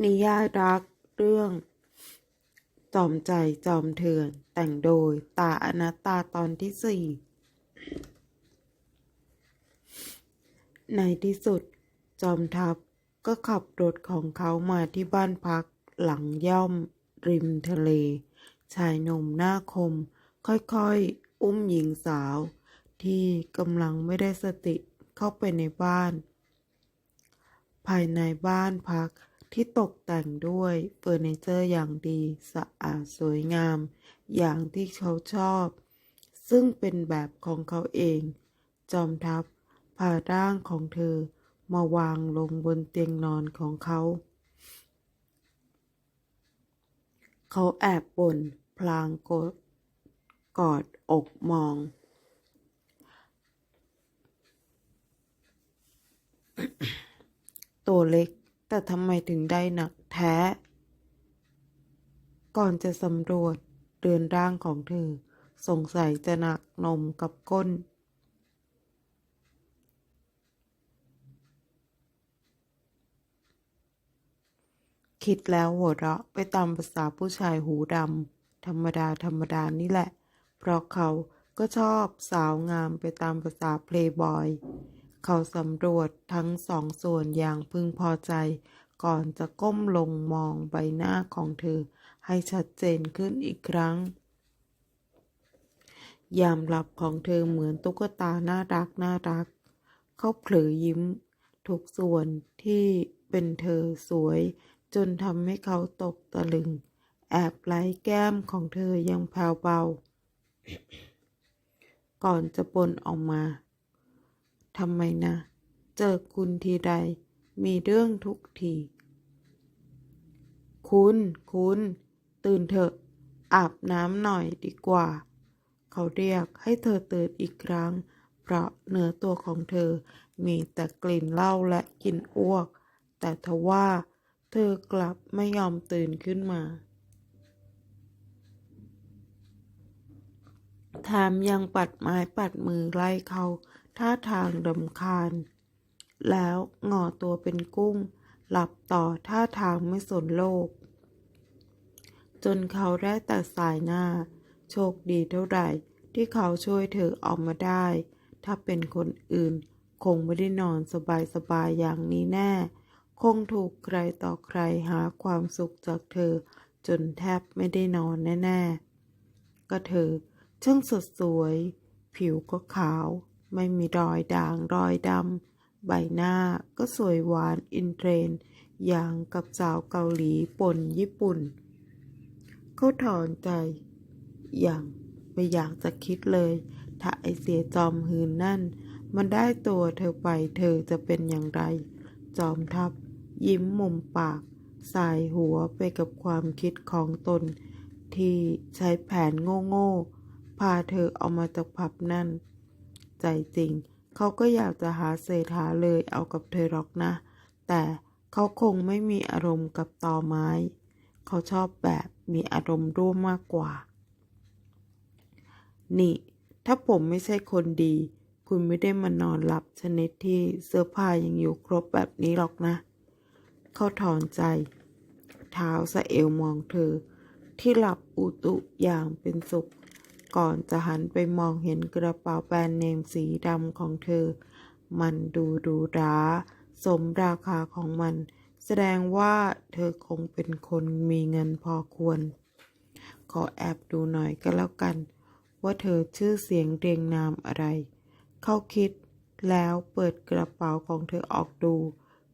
นิยายรักเรื่อง จอมใจจอมเถื่อน แต่งโดยตาอนัตตาตอนที่สี่ในที่สุด จอมทัพก็ขับรถของเขามาที่บ้านพักหลังย่อม ริมทะเล ชายหนุ่มหน้าคม ค่อยๆ อุ้มหญิงสาว ที่กำลังไม่ได้สติเข้าไปในบ้าน ภายในบ้านพัก ที่ตกแต่งด้วยเฟอร์นิเจอร์อย่างดีสะอาดสวยงาม อย่างที่เขาชอบ ซึ่งเป็นแบบของเขาเอง จอมทัพพาร่างของเธอมาวางลงบนเตียงนอนของเขา เขาแอบบ่นพลางกดกอดอกมอง ตัวเล็ก แต่ทำไมถึงได้หนักแท้ ก่อนจะสำรวจเรือนร่างของเธอ สงสัยจะหนักนมกับก้น คิดแล้วหัวเราะไปตามภาษาผู้ชายหูดำธรรมดาธรรมดานี่แหละ เพราะเขาก็ชอบสาวงามไปตามภาษาเพลย์บอย เขาสำรวจทั้งสองส่วนอย่างพึงพอใจ ก่อนจะก้มลงมองใบหน้าของเธอ ให้ชัดเจนขึ้นอีกครั้ง ยามหลับของเธอเหมือนตุ๊กตาน่ารักน่ารัก เขาเผลอยิ้ม ทุกส่วนที่เป็นเธอสวย จนทำให้เขาตกตะลึง แอบไล้แก้มของเธอยังแผ่วเบา ก่อนจะปนออกมา ทำไมนะ เจอคุณทีใด มีเรื่องทุกที คุณ คุณ ตื่นเถอะ อาบน้ำหน่อยดีกว่า เขาเรียกให้เธอตื่นอีกครั้ง เพราะเนื้อตัวของเธอมีแต่กลิ่นเหล้าและกลิ่นอ้วก แต่ทว่าเธอกลับไม่ยอมตื่นขึ้นมาแถมยังปัดไม้ปัดมือไล่เขา ท่าทางรำคาญ แล้วงอตัวเป็นกุ้ง หลับต่อท่าทางไม่สนโลก จนเขาได้แต่สายหน้า โชคดีเท่าไหร่ที่เขาช่วยเธอออกมาได้ ถ้าเป็นคนอื่น คงไม่ได้นอนสบายๆอย่างนี้แน่ คงถูกใครต่อใครหาความสุขจากเธอ จนแทบไม่ได้นอนแน่ ๆ ก็เธอช่างสดสวย ผิวก็ขาว ไม่มีรอยด่างรอยดำ ใบหน้าก็สวยหวานอินเทรนด์อย่างกับสาวเกาหลีปนญี่ปุ่น เขาถอนใจ อย่างไม่อยากจะคิดเลย ถ้าไอเสียจอมหืนนั่น มันได้ตัวเธอไปเธอจะเป็นอย่างไร จอมทัพ ยิ้มมุมปาก สายหัวไปกับความคิดของตน ที่ใช้แผนโง่ๆพาเธอออกมาจากผับนั่น ใจจริง เขาก็อยากจะหาเศษหาเลยเอากับเธอหรอกนะ แต่เขาคงไม่มีอารมณ์กับตอไม้ เขาชอบแบบมีอารมณ์ร่วมมากกว่า นี่ ถ้าผมไม่ใช่คนดี คุณไม่ได้มานอนหลับชนิดที่เสื้อผ้ายังอยู่ครบแบบนี้หรอกนะ เขาถอนใจ เท้าสะเอวมองเธอ ที่หลับอุตุอย่างเป็นสุข ก่อนจะหันไปมองเห็นกระเป๋าแบรนด์เนมสีดำของเธอ มันดูดูราสมราคาของมัน แสดงว่าเธอคงเป็นคนมีเงินพอควร ขอแอบดูหน่อยก็แล้วกัน ว่าเธอชื่อเสียงเรียงนามอะไร เขาคิดแล้วเปิดกระเป๋าของเธอออกดู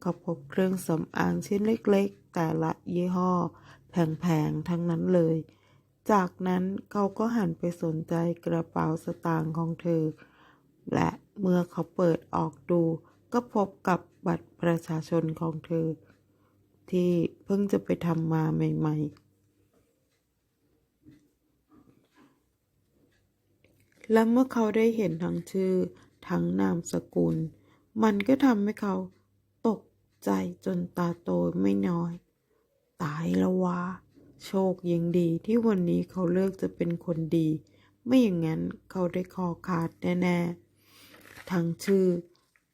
เขาพบเครื่องสำอางชิ้นเล็กๆ แต่ละยี่ห้อ แพงๆ ทั้งนั้นเลย จากนั้นเขาก็หันไปสนใจกระเป๋าสตางค์ของเธอ และเมื่อเขาเปิดออกดู ก็พบกับบัตรประชาชนของเธอ ที่เพิ่งจะไปทำมาใหม่ ๆ และเมื่อเขาได้เห็นทั้งชื่อทั้งนามสกุล มันก็ทำให้เขาตกใจจนตาโตไม่น้อย ตายแล้ววะ โชคยังดีที่วันนี้เขาเลือกจะเป็นคนดี ไม่อย่างนั้นเขาได้คอขาดแน่ๆ ทั้งชื่อ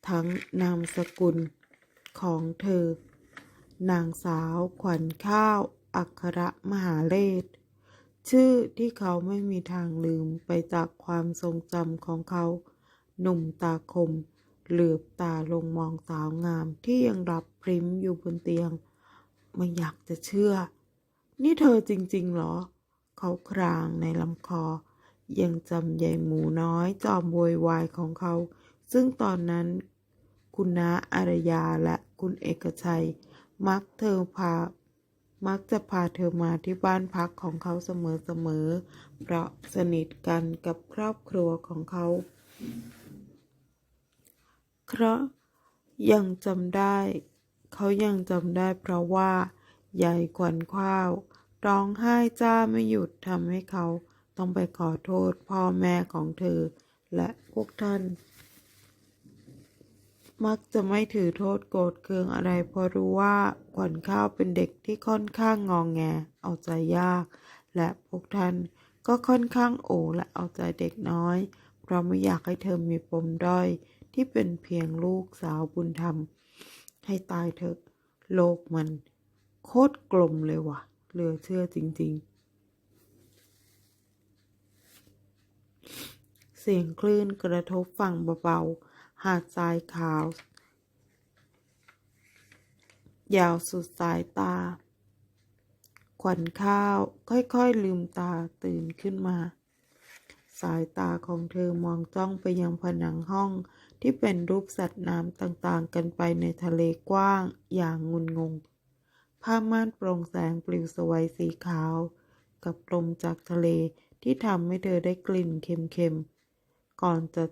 ทั้งนามสกุลของเธอ นางสาวขวัญข้าว อัครมหาเลศชื่อที่เขาไม่มีทางลืมไปจากความทรงจำของเขา หนุ่มตาคม เหลือบตาลงมองสาวงามที่ยังหลับพริมอยู่บนเตียง ไม่อยากจะเชื่อ นี่เธอจริงๆเหรอ เขาครางในลำคอ ยังจำยายหมูน้อยจอมโวยวายของเขา ซึ่งตอนนั้นคุณน้าอารยาและคุณเอกชัย มักเธอพา มักจะพาเธอมาที่บ้านพักของเขาเสมอๆ เพราะสนิทกันกับครอบครัวของเขาเพราะยังจำได้ เขายังจำได้เพราะว่า ยายขวัญข้าว ร้องไห้จ้าไม่หยุดทำให้เขาต้องไปขอโทษพ่อแม่ของเธอ และพวกท่าน มักจะไม่ถือโทษโกรธเคืองอะไรเพราะรู้ว่าขวัญข้าวเป็นเด็กที่ค่อนข้างงองแง เอาใจยาก และพวกท่านก็ค่อนข้างโอและเอาใจเด็กน้อย เพราะไม่อยากให้เธอมีปมด้อย ที่เป็นเพียงลูกสาวบุญธรรม ให้ตายเถอะ โลกมัน โคตรกลมเลยว่ะเหลือเชื่อจริง ๆ เสียงคลื่นกระทบฝั่งเบาๆ หาดทรายขาว ยาวสุดสายตา ขวัญข้าวค่อยๆลืมตาตื่นขึ้นมา สายตาของเธอมองจ้องไปยังผนังห้องที่เป็นรูปสัตว์น้ำต่างๆ กันไปในทะเลกว้างอย่างงุนงง ผ้าม่านโปร่งแสงปลิวสวัยสีขาว กับลมจากทะเลที่ทำให้เธอได้กลิ่นเค็มๆ ก่อนจะ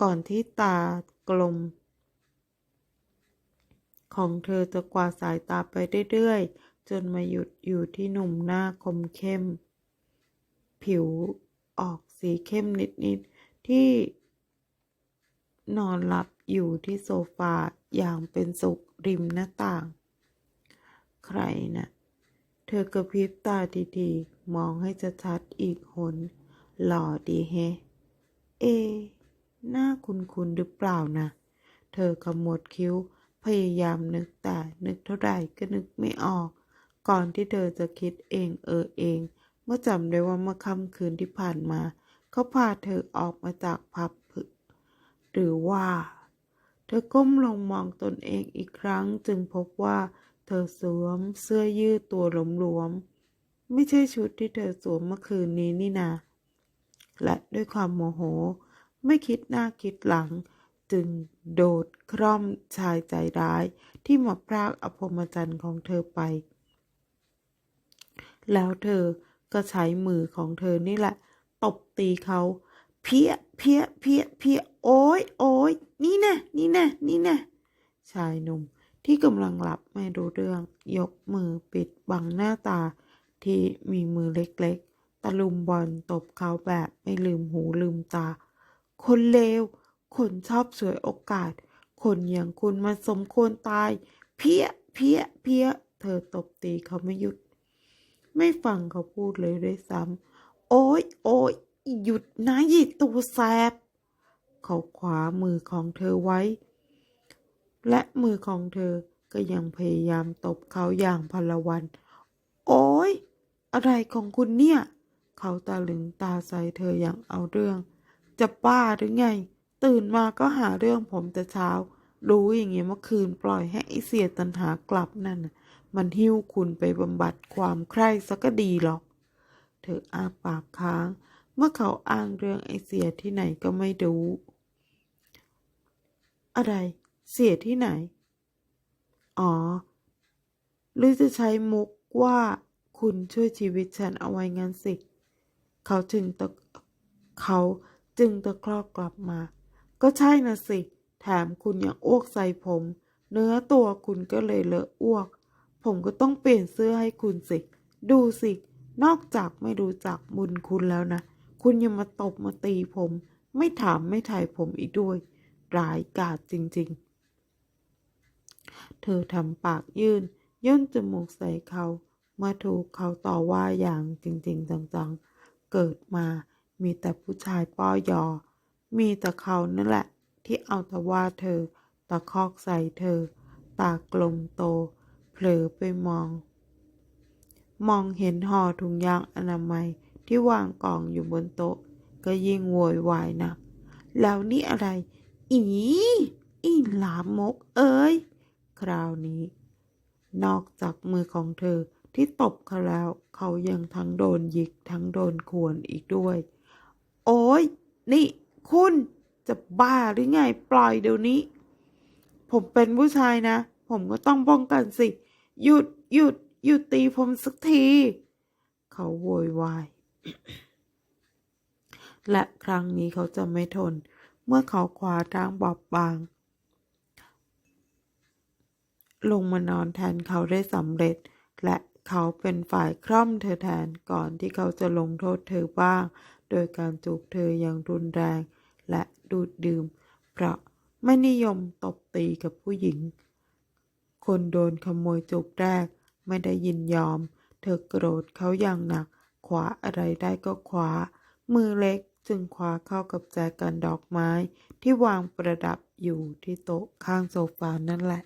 ก่อนที่ตากลม ของเธอจะกวาดสายตาไปเรื่อยๆ จนมาหยุดอยู่ที่หนุ่มหน้าคมเข้ม ผิวออกสีเข้มนิดๆ ที่ นอนหลับอยู่ที่โซฟาอย่างเป็นสุขริมหน้าต่าง ใครนะ่ะ เธอกระพริบตาดีๆ มองให้ชัดๆอีกหน หล่อดีแฮะ เอ หน้าคุ้นๆหรือเปล่านะ เธอขมวดคิ้วพยายามนึกแต่นึกเท่าไหร่ก็นึกไม่ออก ก่อนที่เธอจะคิดเองเออเอง เมื่อจำได้ว่าเมื่อค่ำคืนที่ผ่านมา เขาพาเธอออกมาจากผับ หรือว่า เธอก้มลงมองตนเองอีกครั้งจึงพบว่า เธอสวมเสื้อยืดตัวหลวมๆไม่ใช่ชุดที่เธอสวมเมื่อคืนนี้นี่นา และด้วยความโมโห ไม่คิดหน้าคิดหลัง จึงโดดคร่อมชายใจร้ายที่มาพรากอภรมจันทร์ของเธอไป แล้วเธอก็ใช้มือของเธอนี่แหละ ตบตีเขา เพี้ยเพี้ยเพี้ยเพี้ยโอ้ยโอ้ยนี่แน่นี่แน่นี่แน่ชายหนุ่มที่กำลังหลับไม่รู้เรื่อง ยกมือปิดบังหน้าตา ที่มีมือเล็กๆ ตะลุมบอลตบเขาแบบไม่ลืมหูลืมตา คนเลว คนชอบสวยโอกาส คนอย่างคุณมันสมควรตาย เพี้ยเพี้ยเพี้ยเธอตบตีเขาไม่หยุด ไม่ฟังเขาพูดเลยด้วยซ้ำโอ้ยโอ้ย หยุดนะหยิตัวแสบ เขาขวามือของเธอไว้ และมือของเธอก็ยังพยายามตบเขาอย่างพลวัน โอ้ยอะไรของคุณเนี่ย เขาตาลึงตาใส่เธออย่างเอาเรื่อง จะบ้าหรือไง ตื่นมาก็หาเรื่องผมแต่เช้า รู้อย่างเงี้ยเมื่อคืนปล่อยให้ไอเสียตันหากลับนั่น มันหิ้วคุณไปบำบัดความใคร่สักก็ดีหรอก เธออาปากค้าง เมื่อเขาอ้างเรื่องไอเสียที่ไหนก็ไม่รู้ อะไร เสียที่ไหน อ๋อ หรือจะใช้มุกว่าคุณช่วยชีวิตฉันเอาไว้งั้นสิ เขาจึงตะเขาจึงตะคลอกกลับมา ก็ใช่นะสิ แถมคุณยังอ้วกใส่ผม เนื้อตัวคุณก็เลยเลอะอ้วก ผมก็ต้องเปลี่ยนเสื้อให้คุณสิ ดูสิ นอกจากไม่รู้จักบุญคุณแล้วนะ คุณยังมาตบมาตีผม ไม่ถามไม่ถ่ายผมอีกด้วย ร้ายกาจจริงๆ เธอทำปากยื่น ย่นจมูกใส่เขา มาถูกเขาต่อว่าอย่างจริงๆ จังๆ เกิดมามีแต่ผู้ชายป้อยอ มีแต่เขานั่นแหละ ที่เอาแต่ว่าเธอ ตะคอกใส่เธอ ตากลมโต เผลอไปมอง มองเห็นห่อถุงยางอนามัย ที่วางกองอยู่บนโต๊ะ ก็ยิ่งโวยวายนักแล้วนี่อะไร อีอีหลามกเอ้ย คราวนี้ นอกจากมือของเธอที่ตบเขาแล้ว เขายังทั้งโดนหยิกทั้งโดนข่วนอีกด้วย โอ้ย นี่ คุณจะบ้าหรือไงปล่อยเดี๋ยวนี้ ผมเป็นผู้ชายนะ ผมก็ต้องป้องกันสิ หยุดหยุดหยุดตีผมสักที เขาโวยวาย และครั้งนี้เขาจะไม่ทน เมื่อเขาคว้าร่างบอบบาง ลงมานอนแทนเขาได้สำเร็จ และเขาเป็นฝ่ายคร่อมเธอแทนก่อนที่เขาจะลงโทษเธอบ้าง โดยการจูบเธออย่างรุนแรง และดูดดื่ม เพราะไม่นิยมตบตีกับผู้หญิง คนโดนขโมยจูบแรกไม่ได้ยินยอม เธอโกรธเขาอย่างหนัก ขวาอะไรได้ก็ขวา มือเล็กจึงคว้าเข้ากับแจกันดอกไม้ที่วางประดับอยู่ที่โต๊ะข้างโซฟานั่นแหละ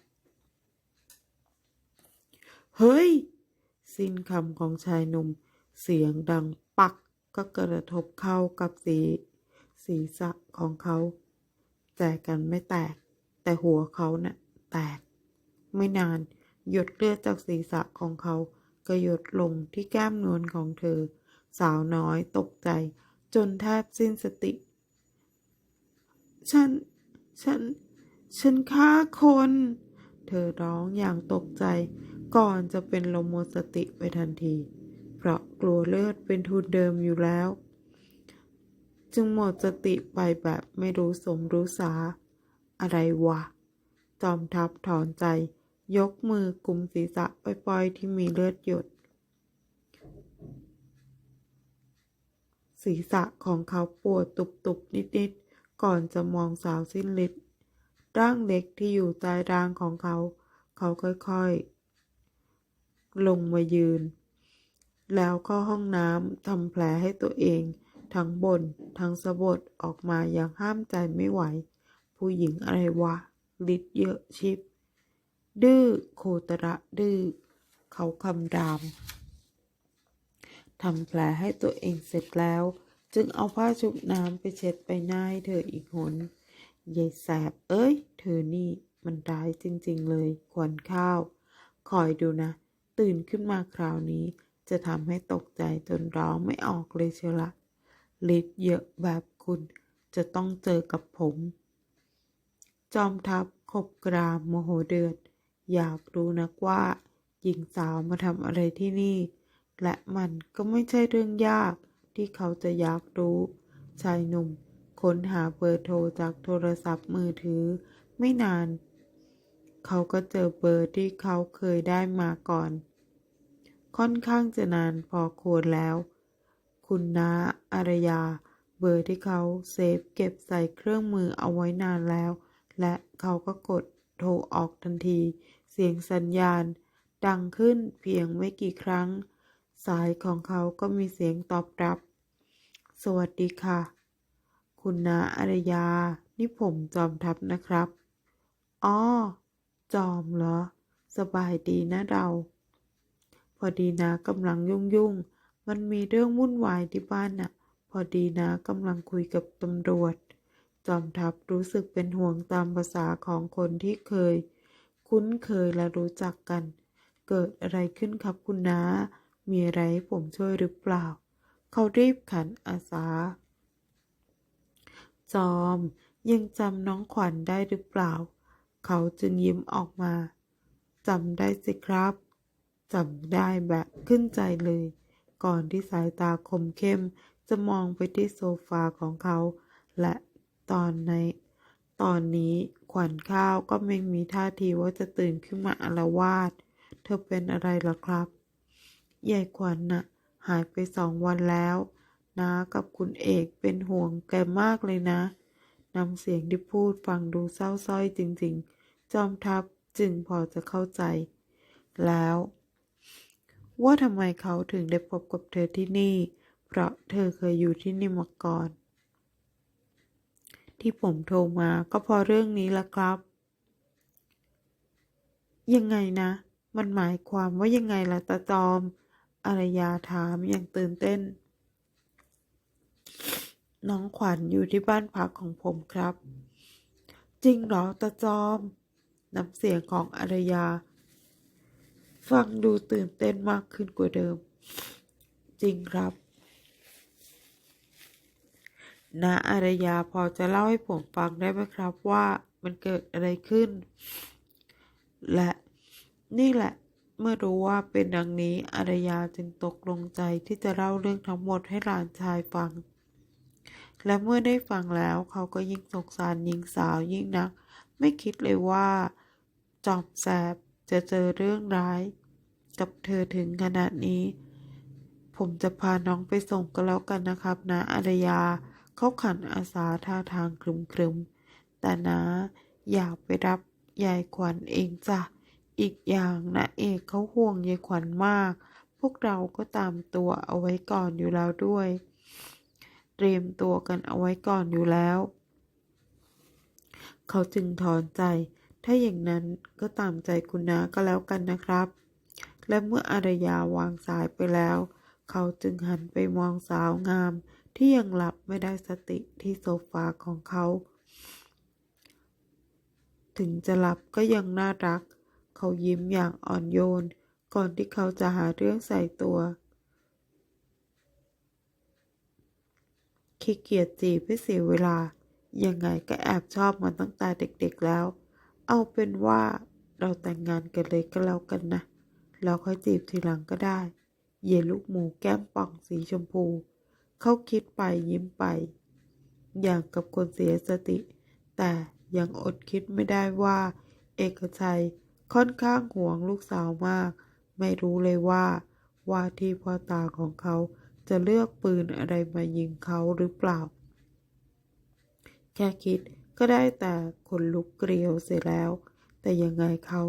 เฮ้ย สิ้นคำของชายหนุ่ม เสียงดังปักก็กระทบเข้ากับสีศีรษะของเขา แจกันไม่แตก แต่หัวเขาน่ะแตก ไม่นาน หยดเลือดจากศีรษะของเขา ก็หยดลงที่แก้มนวลของเธอ สาวน้อยตกใจ จนแทบสิ้นสติ ฉัน ฉัน ฉันฆ่าคน เธอร้องอย่างตกใจ ก่อนจะเป็นลมหมดสติไปทันที เพราะกลัวเลือดเป็นทุนเดิมอยู่แล้ว จึงหมดสติไปแบบไม่รู้สมรู้สา อะไรวะ จอมทัพถอนใจ ยกมือกลุ่มศีรษะปล่อยๆที่มีเลือดหยด ศีรษะของเขาปวดตุบๆ นิดๆ ก่อนจะมองสาวสิ้นฤทธิ์ร่างเล็กที่อยู่ใต้ร่างของเขา เขาค่อยๆ ลงมายืน แล้วเข้าห้องน้ำทำแผลให้ตัวเอง ทั้งบนทั้งสะบดออกมาอย่างห้ามใจไม่ไหว ผู้หญิงอะไรวะฤทธิ์เยอะชิบ ดื้อโคตระดื้อเขาคำรามทำแผลให้ตัวเองเสร็จแล้ว จึงเอาผ้าชุบน้ำไปเช็ดไปหน้าให้เธออีกหนยายแสบเอ้ย เธอนี่มันร้ายจริงๆเลยขวัญข้าว คอยดูนะ ตื่นขึ้นมาคราวนี้ จะทำให้ตกใจจนร้องไม่ออกเลยเชียวละฤทธิ์เยอะแบบคุณจะต้องเจอกับผม จอมทัพขบกรามโมโหเดือด อยากรู้นักว่า หญิงสาวมาทำอะไรที่นี่ และมันก็ไม่ใช่เรื่องยากที่เขาจะอยากรู้ ชายหนุ่มค้นหาเบอร์โทรจากโทรศัพท์มือถือ ไม่นาน เขาก็เจอเบอร์ที่เขาเคยได้มาก่อน ค่อนข้างจะนานพอควรแล้ว คุณน้าอารยา เบอร์ที่เขาเซฟเก็บใส่เครื่องมือเอาไว้นานแล้ว และเขาก็กด โทรออกทันที เสียงสัญญาณ ดังขึ้นเพียงไม่กี่ครั้ง สายของเขาก็มีเสียงตอบรับ สวัสดีค่ะ คุณนาอารยา นี่ผมจอมทัพนะครับอ๋อจอมเหรอ สบายดีนะเรา พอดีนากำลังยุ่งยุ่งๆมันมีเรื่องวุ่นวายที่บ้านน่ะ พอดีนากำลังคุยกับตำรวจ จอมทัพรู้สึกเป็นห่วงตามภาษาของคนที่เคย คุ้นเคยและรู้จักกัน เกิดอะไรขึ้นครับคุณน้า มีอะไรผมช่วยหรือเปล่า เขารีบขันอาสา จอมยังจำน้องขวัญได้หรือเปล่า เขาจึงยิ้มออกมาจำได้สิครับจำได้แบบขึ้นใจเลย ก่อนที่สายตาคมเข้มจะมองไปที่โซฟาของเขา และ ตอนในตอนนี้ขวัญข้าวก็ไม่มีท่าทีว่าจะตื่นขึ้นมาอาละวาดเธอเป็นอะไรล่ะครับยายขวัญน่ะหายไปสองวันแล้วน้ากับคุณเอกเป็นห่วงแกมากเลยนะนำเสียงที่พูดฟังดูเศร้าส้อยจริง ๆ จอมทัพจึงพอจะเข้าใจ แล้ว ว่าทำไมเขาถึงได้พบกับเธอที่นี่ เพราะเธอเคยอยู่ที่นี่มาก่อน ที่ผมโทรมาก็เพราะเรื่องนี้ละครับ ยังไงนะ มันหมายความว่ายังไงล่ะตาจอม อารยาถามอย่างตื่นเต้น น้องขวัญอยู่ที่บ้านพักของผมครับ จริงเหรอตาจอม น้ำเสียงของอารยา ฟังดูตื่นเต้นมากขึ้นกว่าเดิม จริงครับ นาอารยาพอจะเล่าให้ผมฟังได้ไหมครับว่ามันเกิดอะไรขึ้น และนี่แหละเมื่อรู้ว่าเป็นดังนี้อารยาจึงตกลงใจที่จะเล่าเรื่องทั้งหมดให้หลานชายฟัง และเมื่อได้ฟังแล้วเขาก็ยิ่งสงสารหญิงสาวยิ่งนัก ไม่คิดเลยว่า จอมแสบจะเจอเรื่องร้าย กับเธอถึงขนาดนี้ ผมจะพาน้องไปส่งก็แล้วกันนะครับนะอารยา เขาขันอาสาท่าทางครึมๆ แต่นะอยากไปรับยายขวัญเองจ้ะ อีกอย่างนะเอกเขาห่วงยายขวัญมาก พวกเราก็ตามตัวเอาไว้ก่อนอยู่แล้วด้วย เตรียมตัวกันเอาไว้ก่อนอยู่แล้ว เขาจึงถอนใจ ถ้าอย่างนั้นก็ตามใจคุณนาก็แล้วกันนะครับ และเมื่ออารยาวางสายไปแล้ว เขาจึงหันไปมองสาวงาม ที่ยังหลับไม่ได้สติที่โซฟาของเขา ถึงจะหลับก็ยังน่ารัก เขายิ้มอย่างอ่อนโยน ก่อนที่เขาจะหาเรื่องใส่ตัวขี้เกียจจีบให้เสียเวลา ยังไงก็แอบชอบมาตั้งแต่เด็กๆแล้ว เอาเป็นว่าเราแต่งงานกันเลยก็แล้วกันนะแล้วค่อยจีบทีหลังก็ได้ เยลูกหมูแก้มป่องสีชมพู เขาคิดไปยิ้มไป อย่างกับคนเสียสติ แต่ยังอดคิดไม่ได้ว่า เอกชัยค่อนข้างห่วงลูกสาวมาก ไม่รู้เลยว่าว่าที่พ่อตาของเขาจะเลือกปืนอะไรมายิงเขาหรือเปล่า แค่คิดก็ได้แต่คนลุกเกลียวเสียแล้ว แต่ยังไงเขา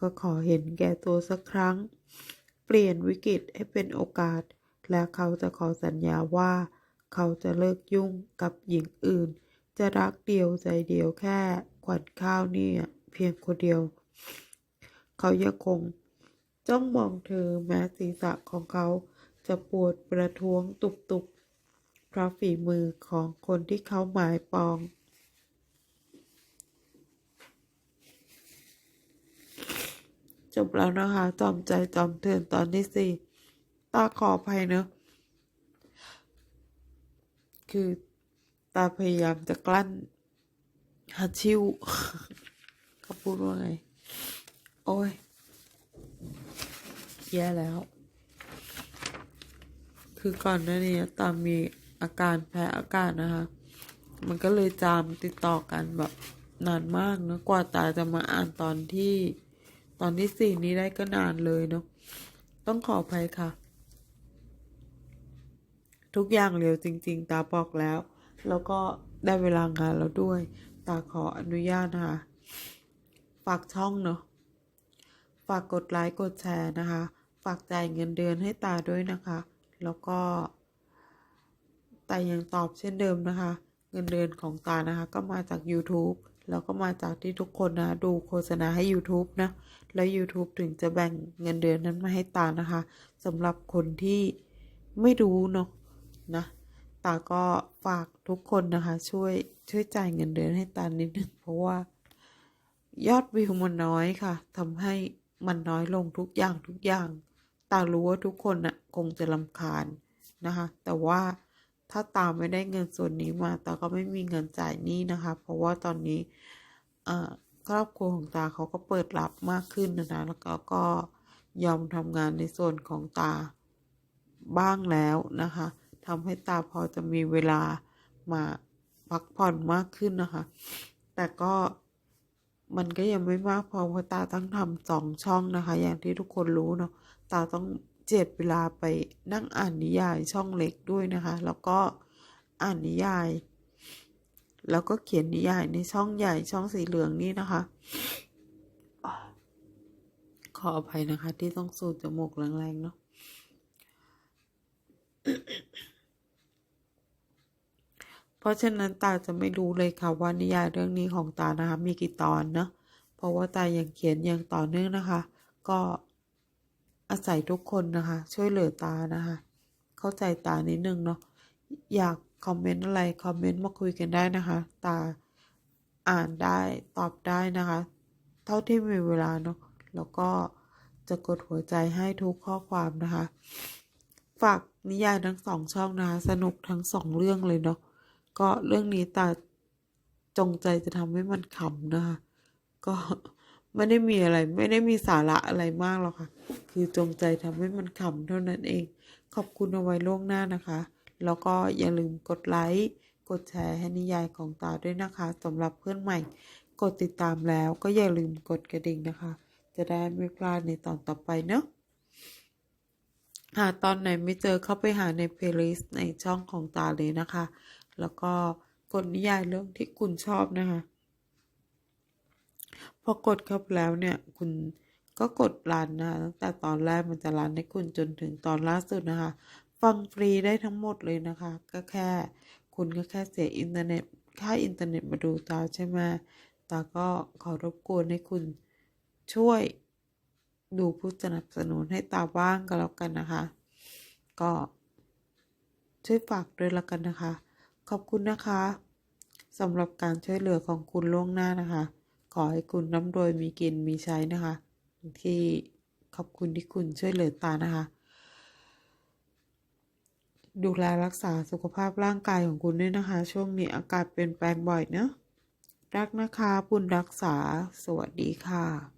ก็ขอเห็นแก่ตัวสักครั้ง เปลี่ยนวิกฤตให้เป็นโอกาส และเขาจะขอสัญญาว่า เขาจะเลิกยุ่งกับหญิงอื่น จะรักเดียวใจเดียวแค่ขวัญข้าวนี่เพียงคนเดียว เขายังคงจ้องมองเธอแม้ศีรษะของเขาจะปวดประท้วงตุบๆเพราะฝีมือของคนที่เขาหมายปองจบแล้วนะคะ จอมใจจอมเถื่อนตอนที่สี่ ตาขออภัยเนอะคือตาพยายามจะกลั้นฮัชิวเขาพูดว่าไง โอ้ยแย่แล้ว คือก่อนหน้านี้ตามมีอาการแพ้อากาศนะคะ มันก็เลยจามติดต่อกันแบบนานมากนะกว่าตาจะมาอ่านตอนที่ ตอนที่สี่นี้ได้ก็นานเลยเนาะต้องขออภัยค่ะ ทุกอย่างเร็วจริง ๆ ตาบอกแล้ว แล้วก็ได้เวลางานแล้วด้วย ตาขออนุญาตนะคะ ฝากช่องเนาะ ฝากกดไลค์กดแชร์นะคะ ฝากจ่ายเงินเดือนให้ตาด้วยนะคะ แล้วก็แต่ยังตอบเช่นเดิมนะคะ เงินเดือนของตานะคะ ก็มาจาก YouTube แล้วก็มาจากที่ทุกคนนะดูโฆษณาให้ YouTube นะ แล้ว YouTube ถึงจะแบ่งเงินเดือนนั้นมาให้ตานะคะสำหรับคนที่ไม่รู้เนาะ นะตาก็ฝากทุกคนนะคะ ช่วยช่วยจ่ายเงินเดือนให้ตานิดนึงเพราะว่า ยอดวิวมันน้อยค่ะทำให้มันน้อยลงทุกอย่างทุกอย่าง ตารู้ว่าทุกคนน่ะคงจะลำคาญนะคะ แต่ว่าถ้าตาไม่ได้เงินส่วนนี้มาตาก็ไม่มีเงินจ่ายหนี้นะคะ เพราะว่าตอนนี้ครอบครัวของตาเขาก็เปิดรับมากขึ้นนะนะแล้วก็ก็ยอมทำงานในส่วนของตาบ้างแล้วนะคะ ทำให้ตาพอจะมีเวลามาพักผ่อนมากขึ้นนะคะ แต่ก็มันก็ยังไม่มากพอเพราะตาต้องทำสองช่องนะคะ อย่างที่ทุกคนรู้เนาะตาต้องเจ็ดเวลาไปนั่งอ่านนิยายช่องเล็กด้วยนะคะ แล้วก็อ่านนิยาย แล้วก็เขียนนิยายในช่องใหญ่ช่องสีเหลืองนี่นะคะ ขออภัยนะคะที่ต้องสูดจมูกแรงๆเนาะ เพราะฉะนั้นตาจะไม่รู้เลยค่ะว่านิยายเรื่องนี้ของตานะคะมีกี่ตอนเนาะเพราะว่าตายังเขียนย่างต่อเนื่องนะคะ ก็อาศัยทุกคนนะคะ ช่วยเหลือตานะคะ เข้าใจตานิดนึงเนาะอยากคอมเมนต์อะไรคอมเมนต์มาคุยกันได้นะคะ ตาอ่านได้ตอบได้นะคะ เท่าที่มีเวลาเนาะแล้วก็จะกดหัวใจให้ทุกข้อความนะคะ ฝากนิยายทั้งสองช่องนะคะ สนุกทั้งสองเรื่องเลยเนาะ ก็เรื่องนี้ตาจงใจจะทำให้มันขำนะคะ ก็ไม่ได้มีอะไร ไม่ได้มีสาระอะไรมากหรอกค่ะ คือจงใจทำให้มันขำเท่านั้นเอง ขอบคุณเอาไว้ล่วงหน้านะคะ แล้วก็อย่าลืมกดไลค์ กดแชร์ให้นิยายของตาด้วยนะคะสำหรับเพื่อนใหม่ กดติดตามแล้วก็อย่าลืมกดกระดิ่งนะคะ จะได้ไม่พลาดในตอนต่อไปเนาะหาตอนไหนไม่เจอเข้าไปหาในเพลย์ลิสต์ในช่องของตาเลยนะคะ แล้วก็กดนิยายเรื่องที่คุณชอบนะคะ พอกดเข้าแล้วเนี่ยคุณก็กดรันนะคะตั้งแต่ตอนแรกมันจะรันให้คุณจนถึงตอนล่าสุดนะคะ ฟังฟรีได้ทั้งหมดเลยนะคะ ก็แค่ คุณก็แค่เสียอินเทอร์เน็ตค่าอินเทอร์เน็ตมาดูตาใช่ไหมตาก็ขอรบกวนให้คุณช่วยดูผู้สนับสนุนให้ตาบ้างก็แล้วกันนะคะ ก็ช่วยฝากด้วยละกันนะคะ ขอบคุณนะคะสำหรับการช่วยเหลือของคุณล่วงหน้านะคะ ขอให้คุณร่ำรวยมีกินมีใช้นะคะ ที่ขอบคุณที่คุณช่วยเหลือตานะคะ ดูแลรักษาสุขภาพร่างกายของคุณด้วยนะคะ ช่วงนี้อากาศเปลี่ยนแปลงบ่อยเนอะรักนะคะบุญรักษาสวัสดีค่ะ